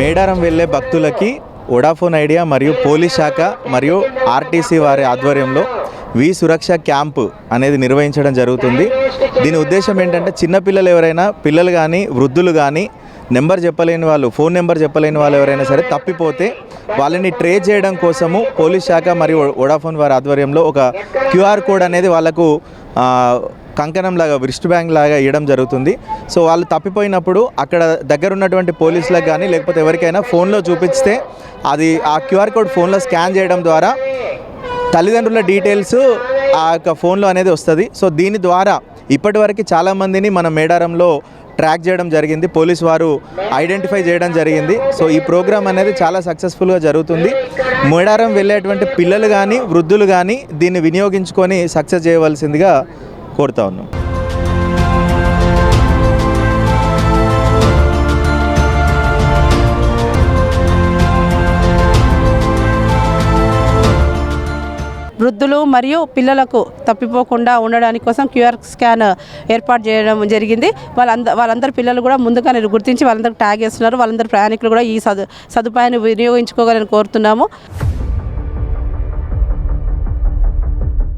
మేడారం వెళ్ళే భక్తులకి Vodafone idea మరియు పోలీస్ శాఖ మరియు ఆర్టీసీ వారి ఆధ్వర్యంలో వి సురక్ష క్యాంపు అనేది నిర్వహించడం జరుగుతుంది. దీని ఉద్దేశం ఏంటంటే చిన్నపిల్లలు ఎవరైనా పిల్లలు కానీ వృద్ధులు కానీ నెంబర్ చెప్పలేని వాళ్ళు ఫోన్ నెంబర్ చెప్పలేని వాళ్ళు ఎవరైనా సరే తప్పిపోతే వాళ్ళని ట్రేస్ చేయడం కోసము పోలీస్ శాఖ మరియు వొడాఫోన్ వారి ఆధ్వర్యంలో ఒక క్యూఆర్ కోడ్ అనేది వాళ్ళకు కంకణం లాగా రిస్ట్ బ్యాంక్ లాగా ఇవ్వడం జరుగుతుంది. సో వాళ్ళు తప్పిపోయినప్పుడు అక్కడ దగ్గర ఉన్నటువంటి పోలీసులకు కానీ లేకపోతే ఎవరికైనా ఫోన్లో చూపిస్తే అది ఆ క్యూఆర్ కోడ్ ఫోన్లో స్కాన్ చేయడం ద్వారా తల్లిదండ్రుల డీటెయిల్స్ ఆ యొక్క ఫోన్లో అనేది వస్తుంది. సో దీని ద్వారా ఇప్పటివరకు చాలామందిని మన మేడారంలో ట్రాక్ చేయడం జరిగింది. పోలీస్ వారు ఐడెంటిఫై చేయడం జరిగింది. సో ఈ ప్రోగ్రామ్ అనేది చాలా సక్సెస్ఫుల్గా జరుగుతుంది. మేడారం వెళ్ళేటువంటి పిల్లలు కానీ వృద్ధులు కానీ దీన్ని వినియోగించుకొని సక్సెస్ చేయవలసిందిగా కోరుతా ఉన్నాం. వృద్ధులు మరియు పిల్లలకు తప్పిపోకుండా ఉండడానికి కోసం క్యూఆర్ స్కాన్ ఏర్పాటు చేయడం జరిగింది. వాళ్ళంద వాళ్ళందరి పిల్లలు కూడా ముందుగానే గుర్తించి వాళ్ళందరూ ట్యాగ్ చేస్తున్నారు. వాళ్ళందరూ ప్రయాణికులు కూడా ఈ సదు సదుపాయాన్ని వినియోగించుకోగలని కోరుతున్నాము.